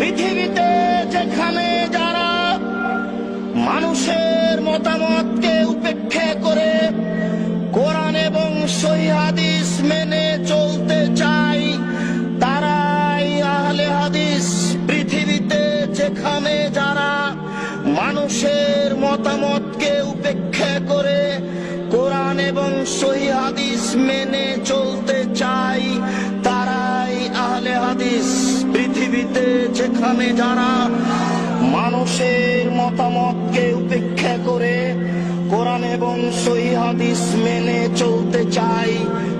পৃথিবীতে যেখানে যারা মানুষের মতামতকে উপেক্ষা করে কোরআন এবং সহি হাদিস মেনে চলতে চাই তারাই আহলে হাদিস। পৃথিবীতে যেখানে যারা মানুষের মতামতকে উপেক্ষা করে কোরআন এবং সহি হাদিস মেনে চলতে যেখানে যারা মানুষের মতামতকে উপেক্ষা করে কোরআন এবং সহি হাদিস মেনে চলতে চাই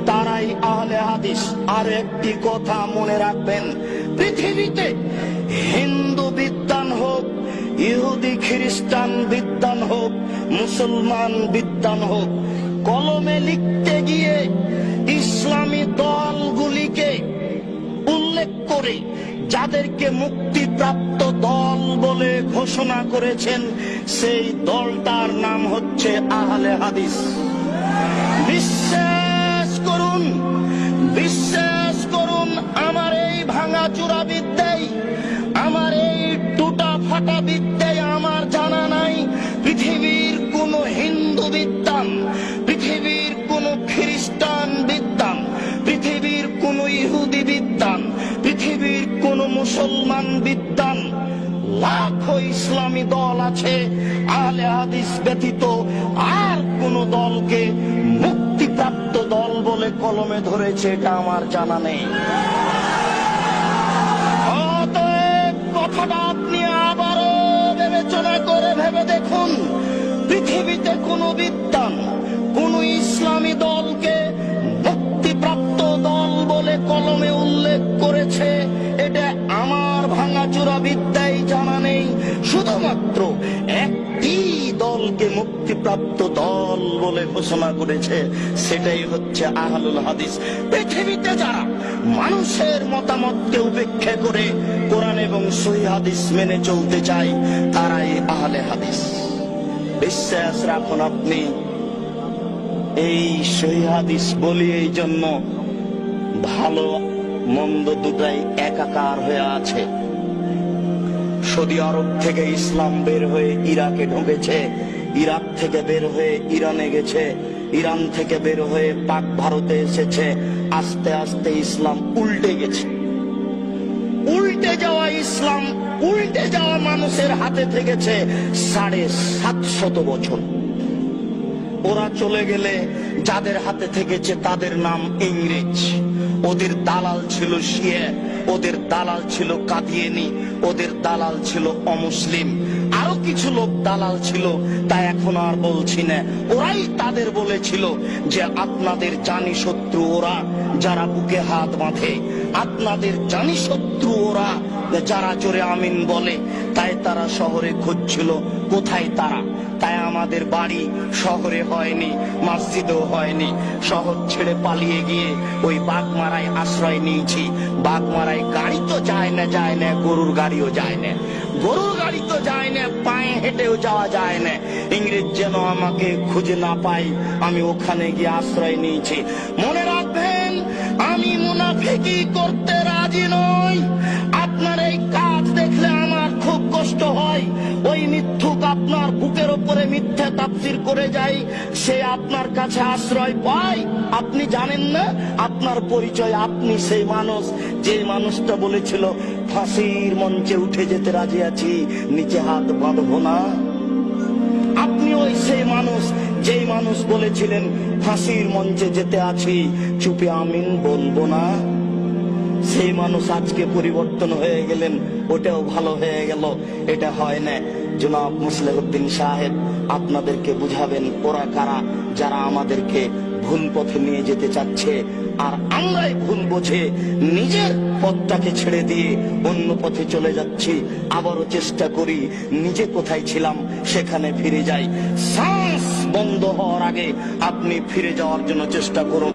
তারাই আহলে হাদিস। আর একটি কথা মনে রাখবেন, পৃথিবীতে হিন্দু বিদ্যান হোক, ইহুদি খ্রিস্টান বিদ্যান হোক, মুসলমান বিদ্যান হোক, কলমে লিখতে গিয়ে ইসলামী দলগুলিকে উল্লেখ করে যাদেরকে মুক্তিপ্রাপ্ত দল বলে ঘোষণা করেছেন, সেই দলটার নাম হচ্ছে আহলে হাদিস। বিশ্বাস করুন বিশ্বাস করুন, আমার এই ভাঙা চূড়া বিদ্যাই, আমার এই টুটা ফাটা বিদ্যাই আমার জানা নাই। পৃথিবীর কোন হিন্দু বিদ্যান পৃথিবীর কোন খ্রিস্টান বিদ্যান পৃথিবীর কোন ইহুদি মুসলমান বিদ্যান লাখো ইসলামী দল আছে আহলে হাদিস ব্যতীত আর কোন দলকে মুক্তিপ্রাপ্ত দল বলে কলমে ধরেছে, এটা আমার জানা নেই। কথাটা আপনি আবারও বিবেচনা করে ভেবে দেখুন, পৃথিবীতে কোন বিদ্যান বিদ্যায় জানা নেই। শুধুমাত্র একটি দলকে মুক্তিপ্রাপ্ত দল বলে ঘোষণা করেছে, সেটাই হচ্ছে আহলুল হাদিস। পৃথিবীতে যারা মানুষের মতামতকে উপেক্ষা করে কোরআন এবং সহি হাদিস মেনে চলতে চায়, তারাই আহলে হাদিস। বিশ্বাস রাখুন আপনি, এই সহি হাদিস বলি এই জন্য ভালো, মন্দ দুটাই একাকার হয়ে আছে। সৌদি আরব থেকে ইসলাম বের হয়ে ইরাকে ঢুকেছে। ইরাক থেকে বের হয়ে ইরানে গেছে। ইরান থেকে বের হয়ে পাক ভারতে এসেছে। আস্তে আস্তে ইসলাম উল্টে গেছে। উল্টে যাওয়া ইসলাম, উল্টে যাওয়া মানুষের হাতে থেকেছে সাড়ে সাতশত বছর। ওরা চলে গেলে যাদের হাতে থেকেছে তাদের নাম ইংরেজ। ওদের দালাল ছিল শিয়ে, ওদের দালাল ছিল কাদিয়েনি, ওদের দালাল ছিল অমুসলিম। আরও কিছু লোক দালাল ছিল, তা এখন আর বলছি না। ওরাই তাদের বলেছিল যে আপনাদের জানি শত্রু ওরা যারা বুকে হাত বাঁধে। আপনাদের জানি শত্রু ওরা, যারা জোরে আমিন বলে। তাই তারা শহরে খুঁজছিল, কোথায় তারা? তাই আমাদের বাড়ি শহরে হয়নি, মসজিদেও হয়নি। শহর ছেড়ে পালিয়ে গিয়ে ওই বাগমারায় আশ্রয় নিয়েছি। বাগমারায় গাড়ি তো যায় না যায় না, গরুর গাড়িও যায় না। গরুর গাড়ি তো যায় না, পায়ে হেঁটেও যাওয়া যায় না। ইংরেজ যেন আমাকে খুঁজে না পাই আমি ওখানে গিয়ে আশ্রয় নিয়েছি। মনে রাখবেন, আমি মুনাফিকি করতে রাজি নই। আপনার এই মিথ্যা তাফসির করে যাই, সে আপনার কাছে আশ্রয় পায়। আপনি জানেন না? আপনার পরিচয় আপনি সেই মানুষ। যে মানুষটা বলেছিল, ফাঁসির মঞ্চে উঠে যেতে রাজি আছি, নিচে হাত বাঁধবো না। আপনি ওই সেই মানুষ, যেই মানুষ বলেছিলেন, ফাঁসির মঞ্চে যেতে আছি, চুপে আমিন বলব না। সেই মানুষ আজকে পরিবর্তন হয়ে গেলেন, ওটাও ভালো হয়ে গেল, এটা হয় না। জনাব মুসলিহদ্দিন সাহেব, আপনাদেরকে বুঝাবেন ওরা কারা যারা আমাদেরকে ভুল পথে নিয়ে যেতে চাচ্ছে। আর আমরাই ভুল বোঝে নিজের পথটাকে ছেড়ে দিয়ে অন্য পথে চলে যাচ্ছি। আবারও চেষ্টা করি, নিজে কোথায় ছিলাম সেখানে ফিরে যাই। শ্বাস বন্ধ হওয়ার আগে আপনি ফিরে যাওয়ার জন্য চেষ্টা করুন।